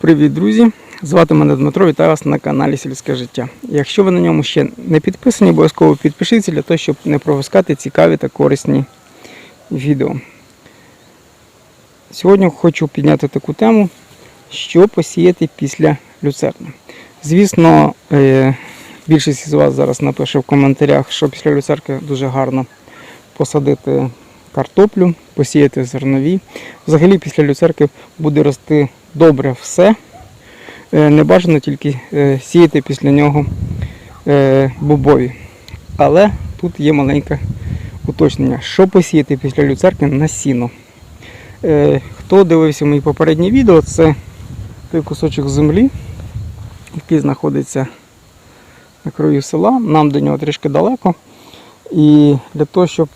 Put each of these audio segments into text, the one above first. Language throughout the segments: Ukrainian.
Привіт, друзі! Звати мене Дмитро, вітаю вас на каналі Сільське життя. Якщо ви на ньому ще не підписані, обов'язково підпишіться для того, щоб не пропускати цікаві та корисні відео. Сьогодні хочу підняти таку тему, що посіяти після люцерни. Звісно, е, більшість із вас зараз напише в коментарях, що після люцерки дуже гарно посадити картоплю, посіяти зернові. Взагалі після люцерки буде рости добре все. Е, Не бажано тільки е, сіяти після нього е, бобові. Але тут є маленьке уточнення. Що посіяти після люцерки на сіно? Хто дивився мої попередні відео, це той кусочок землі, який знаходиться на краю села. Нам до нього трішки далеко. І для того, щоб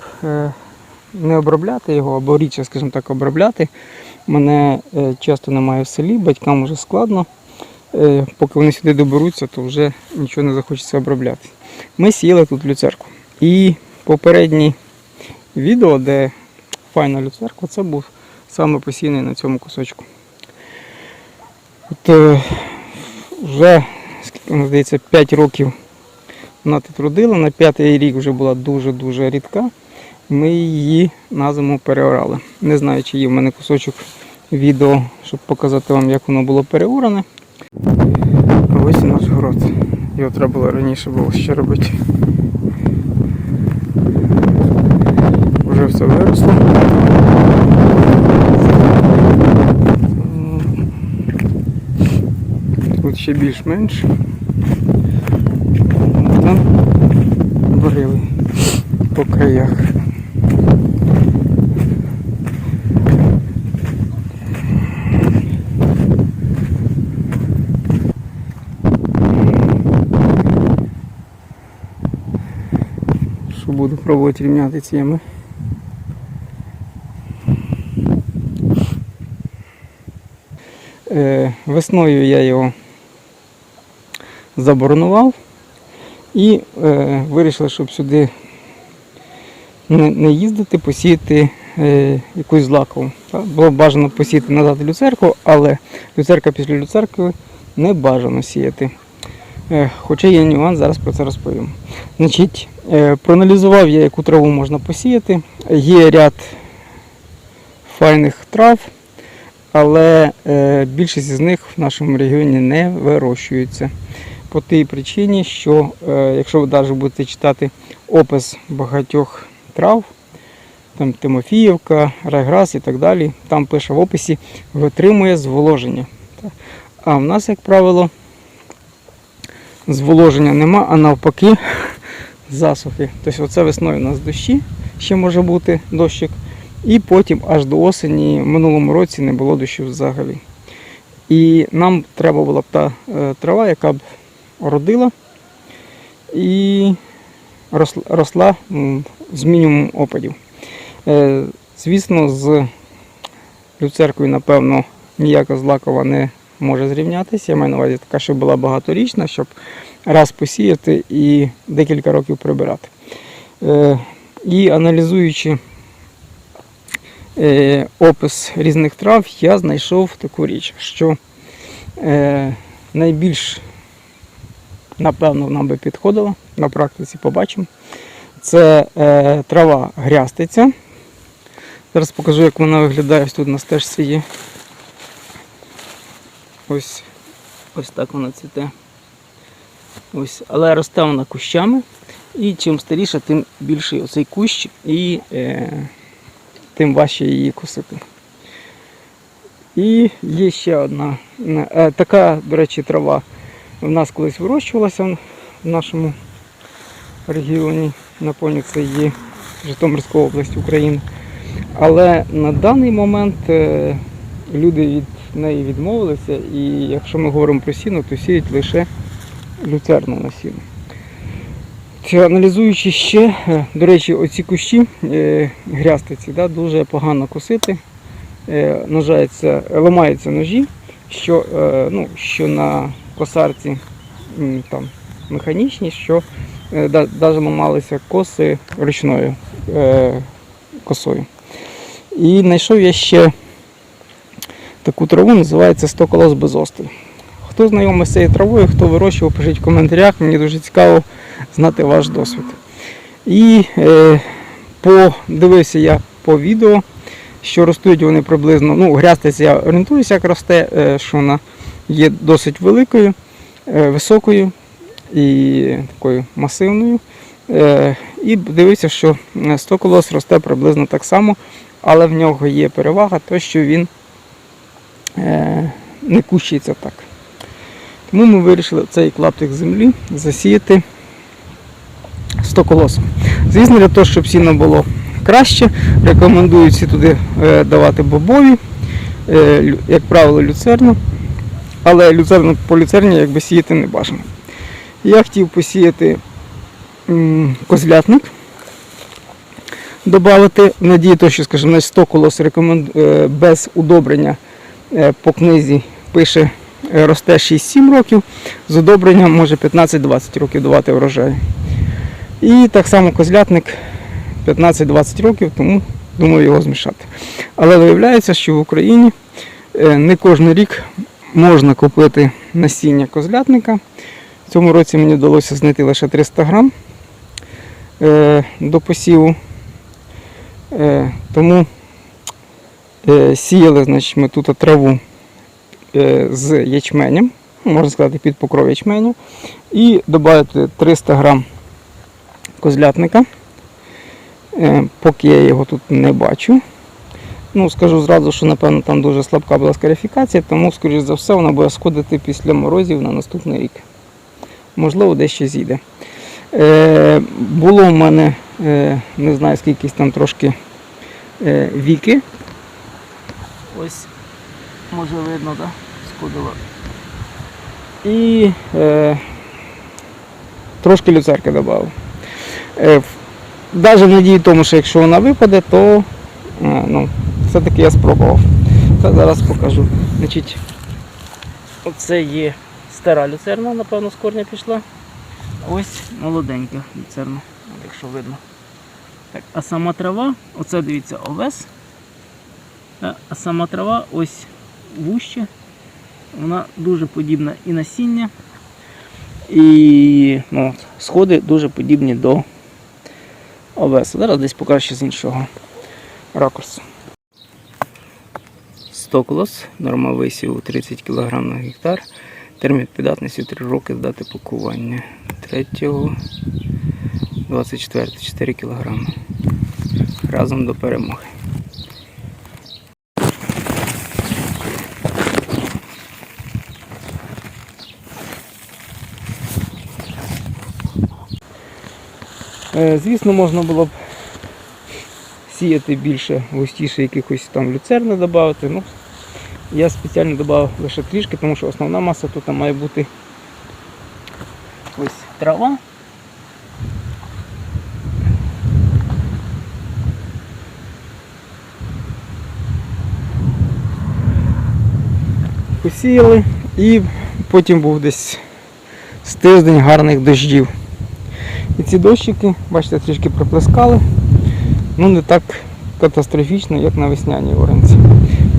не обробляти його, або рідше, скажімо так, обробляти, мене е, часто немає в селі, батькам вже складно. Е, Поки вони сюди доберуться, то вже нічого не захочеться обробляти. Ми сіяли тут люцерку. І попереднє відео, де файна люцерка, це був саме посіяний на цьому кусочку. От, е, вже, скільки здається, 5 років вона тут родила, на п'ятий рік вже була дуже-дуже рідка. Ми її на зиму переорали. Не знаю, чи є в мене кусочок відео, щоб показати вам, як воно було переоране. Ось наш город. Його треба було раніше було ще робити. Вже все виросло. Тут ще більш-менш. Там варили по краях. Що буду пробувати рівняти цими. Е, Весною я його заборонував і е, вирішили, щоб сюди не, не їздити, посіяти е, якусь злакову. Було бажано посіяти назад люцерку, але люцерка після люцерки не бажано сіяти. Е, хоча є нюанс, зараз про це розповім. Значить, е, проаналізував я, яку траву можна посіяти. Є ряд файних трав, але е, більшість з них в нашому регіоні не вирощуються. По тій причині, що якщо ви навіть будете читати опис багатьох трав, там Тимофіївка, Райграс і так далі, там пише в описі витримує зволоження. А в нас, як правило, зволоження нема, а навпаки засухи. Тобто оце весною у нас дощі, ще може бути дощик. І потім аж до осені в минулому році не було дощів взагалі. І нам треба була б та е, трава, яка б родила і росла, з мінімумом опадів. Е, Звісно, з люцеркою, напевно, ніяка злакова не може зрівнятися. Я маю на увазі така, щоб була багаторічна, щоб раз посіяти і декілька років прибирати. Е, І аналізуючи е, опис різних трав, я знайшов таку річ, що е, найбільш, напевно, нам би підходила, на практиці побачимо. Це трава грястиця. Зараз покажу, як вона виглядає ось тут на стежці є. Ось, ось так вона цвіте. Ось, але росте вона кущами. І чим старіша, тим більший оцей кущ і е, тим важче її косити. І є ще одна е, така, до речі, трава в нас колись вирощувалася в нашому регіоні. Напевно, це є Житомирська область України. Але на даний момент е, люди від неї відмовилися, і якщо ми говоримо про сіно, то сіють лише люцерну на сіно. Чи Аналізуючи ще, е, до речі, оці кущі е, грястиці да, дуже погано косити, е, ножаються, ламаються ножі, що, ну, що на косарці там, механічні, що навіть ламалися коси ручною косою. І знайшов я ще таку траву, називається 100 колос безостий. Хто знайомий з цією травою, хто вирощував, пишіть в коментарях, мені дуже цікаво знати ваш досвід. І е, подивився я по відео, що ростуть вони приблизно, ну, грязтець я орієнтуюся, як росте, е, що вона є досить великою, е, високою і такою масивною. Е, І дивився, що 100 колос росте приблизно так само, але в нього є перевага, то що він е, не кущиться так. Тому ми вирішили цей клаптик землі засіяти 100 колос. Звісно, для того, щоб сіно було краще, рекомендують всі туди е, давати бобові, е, як правило, люцерну. Але люцерну по люцерні якби сіяти не бажано. Я хотів посіяти козлятник, додати, в надії, що, скажімо, на 100 колос рекоменд... е, без удобрення е, по книзі пише е, росте 6-7 років, з удобренням може 15-20 років давати врожай. І так само козлятник 15-20 років, тому думаю його змішати. Але виявляється, що в Україні е, не кожен рік можна купити насіння козлятника. В цьому році мені вдалося знайти лише 300 грам е, до посіву. Е, Тому е, сіяли значить, ми тут траву е, з ячменем, можна сказати, під покров ячменю. І додати 300 грам козлятника. Е, Поки я його тут не бачу. Ну, скажу зразу, що напевно там дуже слабка була скарифікація, тому, скоріш за все, вона буде сходити після морозів на наступний рік. Можливо, десь ще зійде. Е, було в мене, е, не знаю, скільки там трошки е, віки. Ось, може видно, так? Сходило. І е, трошки люцерки додав. Е, навіть в надії тому, що якщо вона випаде, то е, ну, все-таки я спробував. Та зараз покажу. Значить, оце є стара люцерна, напевно, з корня пішла. Ось молоденька люцерна, якщо видно. Так, а сама трава, оце дивіться овес. Та, А сама трава ось вуще. Вона дуже подібна і насіння. І ну, сходи дуже подібні до овесу. Зараз десь покажу ще з іншого ракурсу. Стоклос, норма висіву 30 кг на гектар. Термін піддатності 3 роки здати пакування. 3, 24, 4 кг. Разом до перемоги. Звісно, можна було б сіяти більше густіше якихось там люцерни додати. Ну, я спеціально додав лише трішки, тому що основна маса тут має бути ось трава. Посіяли і потім був десь з тиждень гарних дощів. І ці дощики, бачите, трішки проплескали. Ну не так катастрофічно, як на весняній оренці.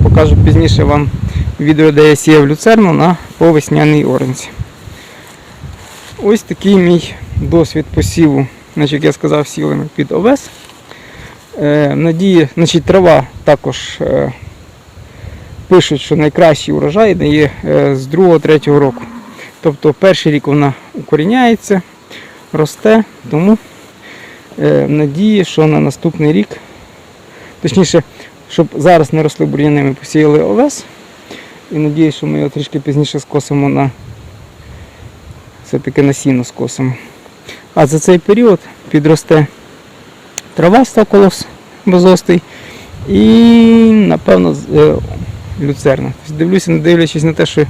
Покажу пізніше вам відео, де я сіяв люцерну на по весняній оренці. Ось такий мій досвід посіву. Значить, як я сказав, сілими під овес. Е, надії, значить, трава також е, пишуть, що найкращий урожай дає е, з 2-3 року. Тобто перший рік вона укоріняється, росте, тому е, надії, що на наступний рік, точніше, щоб зараз не росли бур'яни, ми посіяли овес. І надію, що ми його трішки пізніше скосимо на все-таки на сіно скосимо. А за цей період підросте трава стоколос безостий і, напевно, е, люцерна. Тобто Дивлюся, не дивлячись на те, що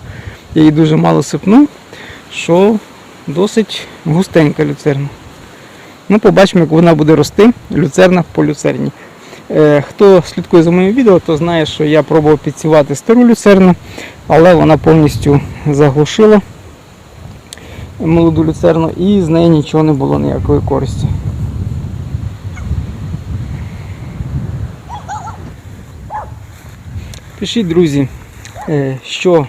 я її дуже мало сипну, що досить густенька люцерна. Ну, побачимо, як вона буде рости, люцерна по люцерні. Е, Хто слідкує за моїм відео, то знає, що я пробував підсівати стару люцерну, але вона повністю заглушила молоду люцерну і з неї нічого не було ніякої користі. Пишіть, друзі, Е, Що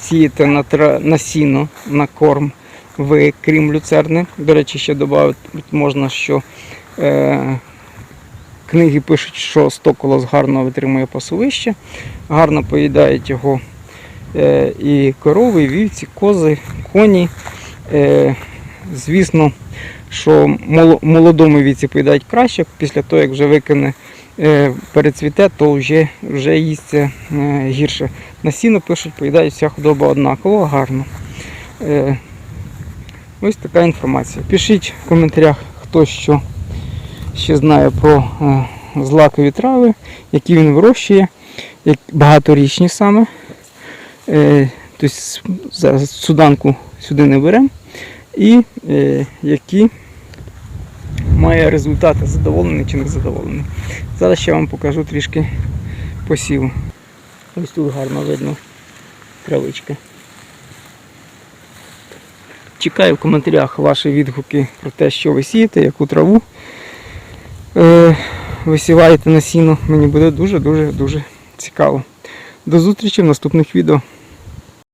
сієте на, тра... на сіно, на корм ви, крім люцерни. До речі, ще додати можна, що е, книги пишуть, що 100 колос гарно витримує пасовище, гарно поїдають його е, і корови, і вівці, кози, коні. Е, звісно, що молодому віці поїдають краще, після того, як вже викине е, перецвіте, то вже, вже їсться е, гірше. На сіно пишуть, поїдають вся худоба однаково, гарно. Ось така інформація. Пишіть в коментарях, хто що ще знає про е, злакові трави, які він вирощує, багаторічні саме. Е, тобто зараз суданку сюди не беремо. І е, які має результати, задоволений чи не задоволений. Зараз ще вам покажу трішки посіву. Ось тут гарно видно травичка. Чекаю в коментарях ваші відгуки про те, що ви сієте, яку траву е, висіваєте на сіно. Мені буде дуже-дуже дуже цікаво. До зустрічі в наступних відео.